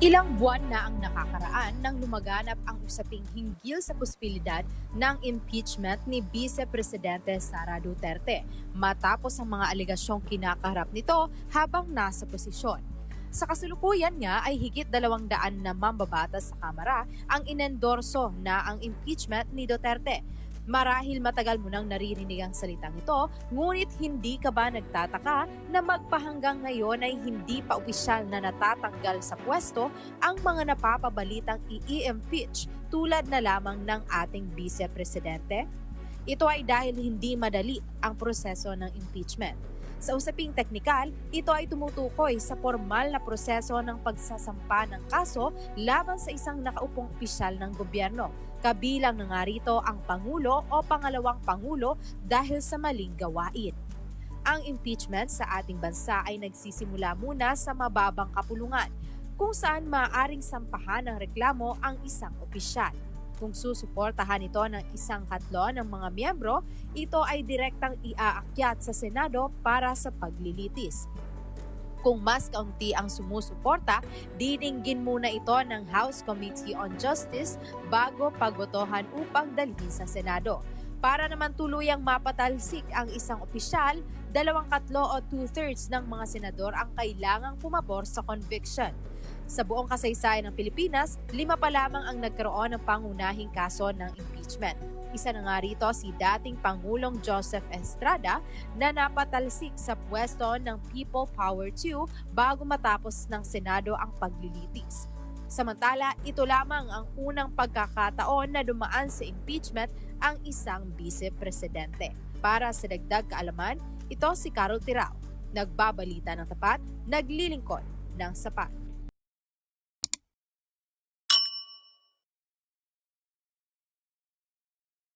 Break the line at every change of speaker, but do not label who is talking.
Ilang buwan na ang nakakaraan nang lumaganap ang usaping hinggil sa posibilidad ng impeachment ni Vice Presidente Sara Duterte matapos ang mga aligasyong kinakaharap nito habang nasa posisyon. Sa kasulukuyan nga ay higit dalawang daan na mambabatas sa Kamara ang inendorso na ang impeachment ni Duterte. Marahil matagal mo nang naririnig ang salitang ito, ngunit hindi ka ba nagtataka na magpahanggang ngayon ay hindi pa opisyal na natatanggal sa pwesto ang mga napapabalitang i-impeach tulad na lamang ng ating Vice Presidente? Ito ay dahil hindi madali ang proseso ng impeachment. Sa usaping teknikal, ito ay tumutukoy sa formal na proseso ng pagsasampa ng kaso laban sa isang nakaupong opisyal ng gobyerno. Kabilang na nga rito ang Pangulo o Pangalawang Pangulo dahil sa maling gawain. Ang impeachment sa ating bansa ay nagsisimula muna sa mababang kapulungan kung saan maaaring sampahan ng reklamo ang isang opisyal. Kung susuportahan ito ng isang katlo ng mga miyembro, ito ay direktang iaakyat sa Senado para sa paglilitis. Kung mas kaunti ang sumusuporta, didinggin muna ito ng House Committee on Justice bago pagbotohan upang dalhin sa Senado. Para naman tuluyang mapatalsik ang isang opisyal, dalawang katlo o two-thirds ng mga senador ang kailangang pumabor sa conviction. Sa buong kasaysayan ng Pilipinas, lima pa lamang ang nagkaroon ng pangunahing kaso ng impeachment. Isa na nga rito si dating Pangulong Joseph Estrada na napatalsik sa pwesto ng People Power 2 bago matapos ng Senado ang paglilitis. Samantala, ito lamang ang unang pagkakataon na dumaan sa impeachment ang isang vice-presidente. Para sa dagdag kaalaman, ito si Carol Tirao. Nagbabalita ng tapat, naglilingkod ng sapat.